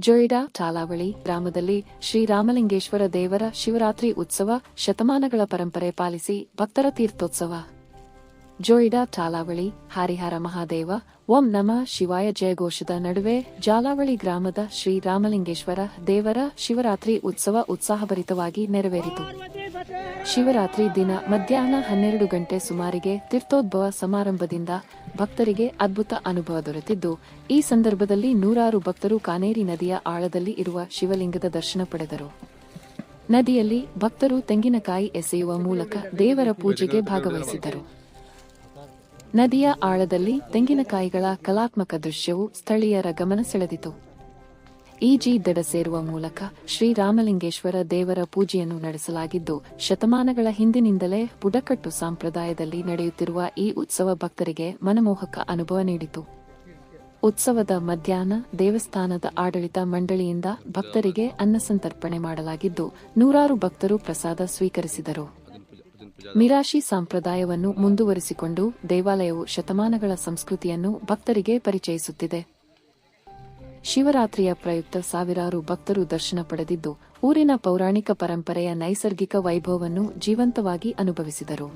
ಜೊಯ್ಡಾ ಚಾಲಾವಳಿ ಗ್ರಾಮದಲ್ಲಿ ಶ್ರೀರಾಮಲಿಂಗೇಶ್ವರ ದೇವರ ಶಿವರಾತ್ರಿ ಉತ್ಸವ ಶತಮಾನಗಳ ಪರಂಪರೆ ಪಾಲಿಸಿ ಭಕ್ತರ ತೀರ್ಥೋತ್ಸವ. ಜೋಯಿಡಾ ಚಾಲಾವಳಿ ಹರಿಹರ ಮಹಾದೇವ, ಓಂ ನಮ ಶಿವಾಯ ಜಯಘೋಷದ ನಡುವೆ ಜಾಲಾವಳಿ ಗ್ರಾಮದ ಶ್ರೀ ರಾಮಲಿಂಗೇಶ್ವರ ದೇವರ ಶಿವರಾತ್ರಿ ಉತ್ಸವ ಉತ್ಸಾಹಭರಿತವಾಗಿ ನೆರವೇರಿತು. ಶಿವರಾತ್ರಿ ದಿನ ಮಧ್ಯಾಹ್ನ ಹನ್ನೆರಡು ಗಂಟೆ ಸುಮಾರಿಗೆ ತೀರ್ಥೋದ್ಭವ ಸಮಾರಂಭದಿಂದ ಭಕ್ತರಿಗೆ ಅದ್ಭುತ ಅನುಭವ ದೊರೆತಿದ್ದು, ಈ ಸಂದರ್ಭದಲ್ಲಿ ನೂರಾರು ಭಕ್ತರು ಕಾನೇರಿ ನದಿಯ ಆಳದಲ್ಲಿ ಇರುವ ಶಿವಲಿಂಗದ ದರ್ಶನ ಪಡೆದರು. ನದಿಯಲ್ಲಿ ಭಕ್ತರು ತೆಂಗಿನಕಾಯಿ ಎಸೆಯುವ ಮೂಲಕ ದೇವರ ಪೂಜೆಗೆ ಭಾಗವಹಿಸಿದ್ದರು. ನದಿಯ ಆಳದಲ್ಲಿ ತೆಂಗಿನಕಾಯಿಗಳ ಕಲಾತ್ಮಕ ದೃಶ್ಯವು ಸ್ಥಳೀಯರ ಗಮನ ಸೆಳೆದಿತು. ಈಜಿ ದಡ ಸೇರುವ ಮೂಲಕ ಶ್ರೀರಾಮಲಿಂಗೇಶ್ವರ ದೇವರ ಪೂಜೆಯನ್ನು ನಡೆಸಲಾಗಿದ್ದು, ಶತಮಾನಗಳ ಹಿಂದಿನಿಂದಲೇ ಬುಡಕಟ್ಟು ಸಂಪ್ರದಾಯದಲ್ಲಿ ನಡೆಯುತ್ತಿರುವ ಈ ಉತ್ಸವ ಭಕ್ತರಿಗೆ ಮನಮೋಹಕ ಅನುಭವ ನೀಡಿತು. ಉತ್ಸವದ ಮಧ್ಯಾಹ್ನ ದೇವಸ್ಥಾನದ ಆಡಳಿತ ಮಂಡಳಿಯಿಂದ ಭಕ್ತರಿಗೆ ಅನ್ನಸಂತರ್ಪಣೆ ಮಾಡಲಾಗಿದ್ದು, ನೂರಾರು ಭಕ್ತರು ಪ್ರಸಾದ ಸ್ವೀಕರಿಸಿದರು. ಮಿರಾಶಿ ಸಂಪ್ರದಾಯವನ್ನು ಮುಂದುವರಿಸಿಕೊಂಡು ದೇವಾಲಯವು ಶತಮಾನಗಳ ಸಂಸ್ಕೃತಿಯನ್ನು ಭಕ್ತರಿಗೆ ಪರಿಚಯಿಸುತ್ತಿದೆ. ಶಿವರಾತ್ರಿಯ ಪ್ರಯುಕ್ತ ಸಾವಿರಾರು ಭಕ್ತರು ದರ್ಶನ ಪಡೆದಿದ್ದು ಊರಿನ ಪೌರಾಣಿಕ ಪರಂಪರೆಯ ನೈಸರ್ಗಿಕ ವೈಭವವನ್ನು ಜೀವಂತವಾಗಿ ಅನುಭವಿಸಿದರು.